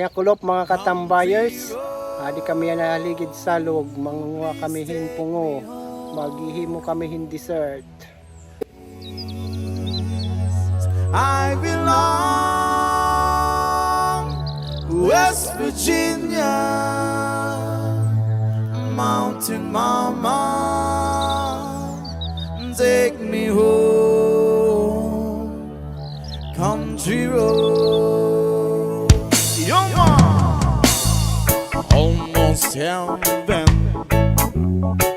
kaya kulop mga katambayers. Adi kami yan naligid sa loob. Mangunga kami hinpungo. Maghihimo kami hin dessert. I belong West Virginia Mountain Mama Almost heaven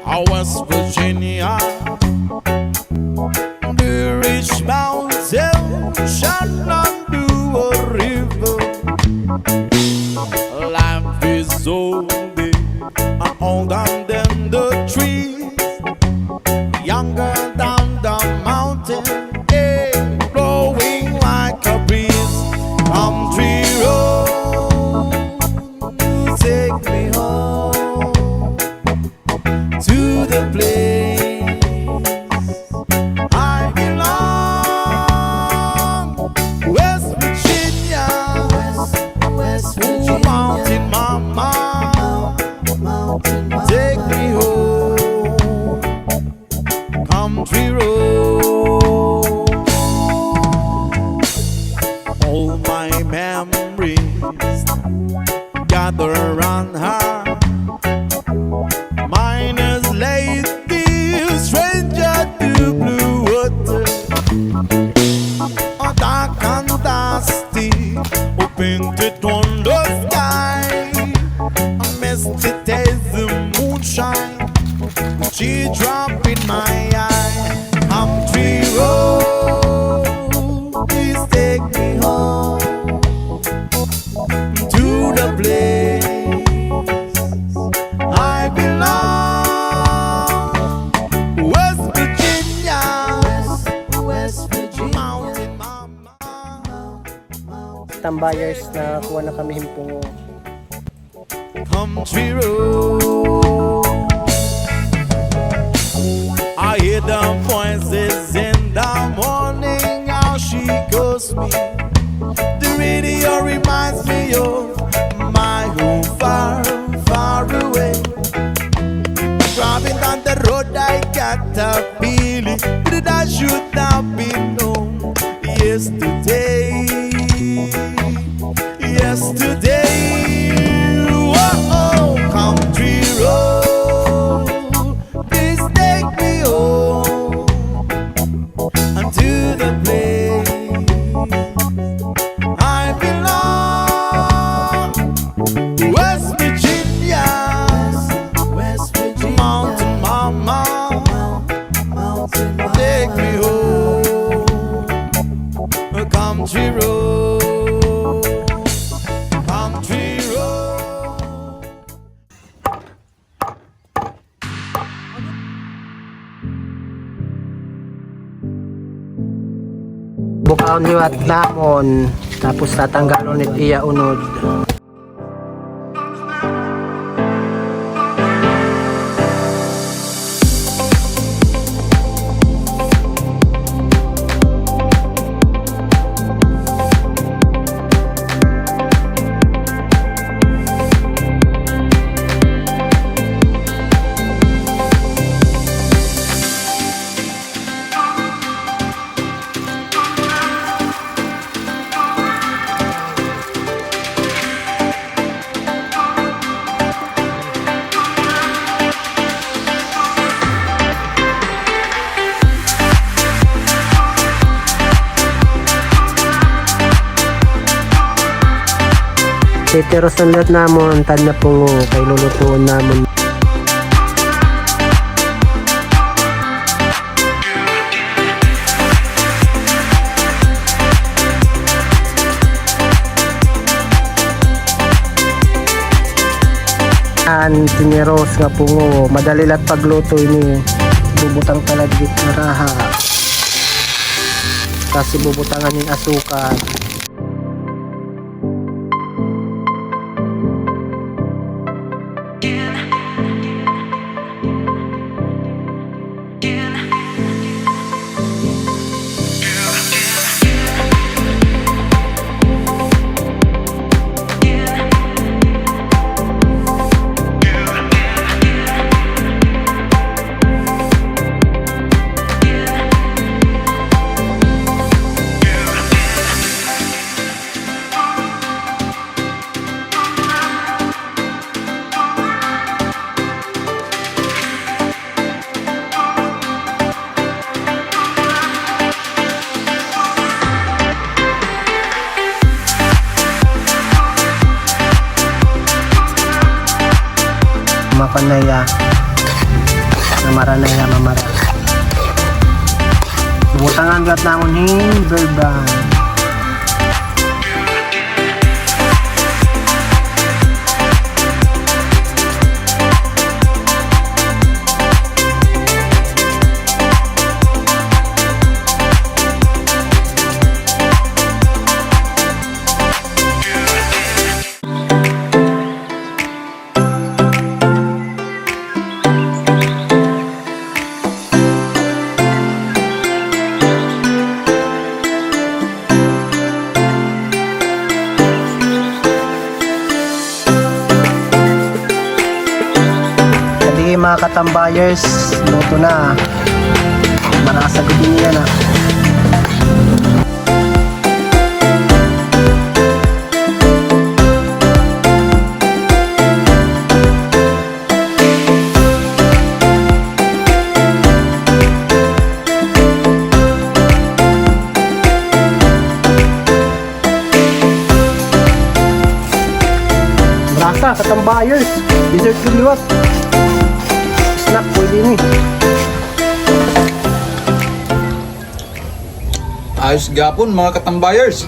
Oh, West Virginia the rich mountain shall undo a river. Gather around her. Mine is lady, stranger to blue water. A dark and dusty, painted on the sky. A misty taste the moonshine. She drop Tambayers na kuha na kami. I hear the voices in the morning, how she calls me. The radio reminds me of my home far, far away. Driving down the road, I got a feeling that I should been home yesterday. Yesterday, Bukaon liwat namon. Tapos tatanggalon ni iya unod. Titiro sanlat namon tan na pungo kay lulutuon namon. An tineros nga pungo madali lat pagluto ini bubutang talagit na raha. Kasi bubutangan yung asukal panaya namaranaya mamara Butangan gat namon hin berbang mga katambayers, luto na. Manasagutin niya na. Katambayers. Dessert kiliwat. Ayos gapon mga katambayers.